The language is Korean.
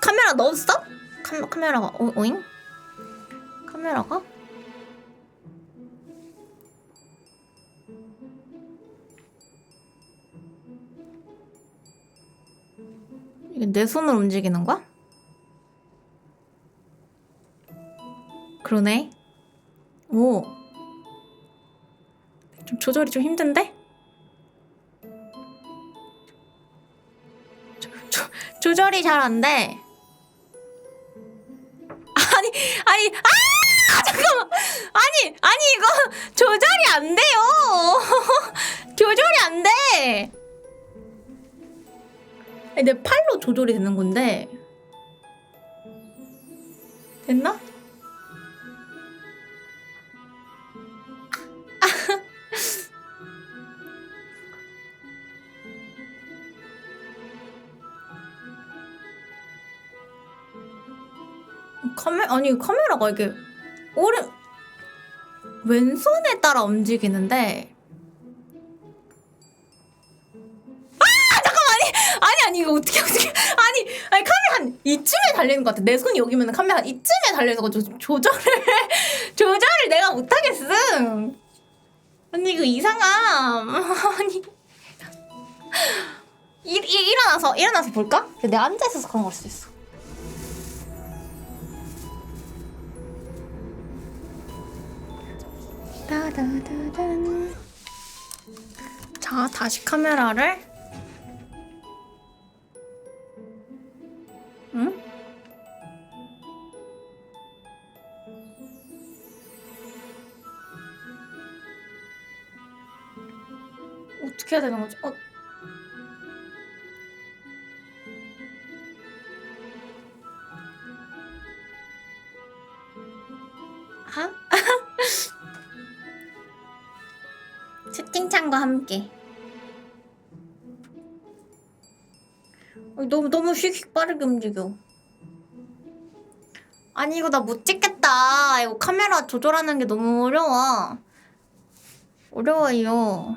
카메라 넣었어? 카, 카메라가 어, 오잉? 카메라가? 이게 내 손으로 움직이는 거야? 그러네. 오. 좀 조절이 좀 힘든데? 조, 조, 조절이 잘 안 돼. 아니, 아니, 아! 잠깐만! 아니, 아니, 이거 조절이 안 돼요! 조절이 안 돼! 내 팔로 조절이 되는 건데. 됐나? 카메 아니 카메라가 이게 오른 왼손에 따라 움직이는데. 아 잠깐만 아니 아니 아니 이거 어떻게 어떻게. 아니 아니 카메라 한 이쯤에 달리는 것 같아. 내 손이 여기면 카메라 한 이쯤에 거 조, 조절을 조절을 내가 못하겠음. 언니 이거 이상함. 아니. 일, 일, 일어나서 일어나서 볼까? 내가 앉아 있어서 그런 걸 수도 있어. 따다다단. 자, 다시 카메라를. 응? 어떻게 해야 되는 거지? 어. 아? 채팅창과 함께. 어, 너무 너무 휙휙 빠르게 움직여. 아니 이거 나 못 찍겠다. 이거 카메라 조절하는 게 너무 어려워. 어려워요.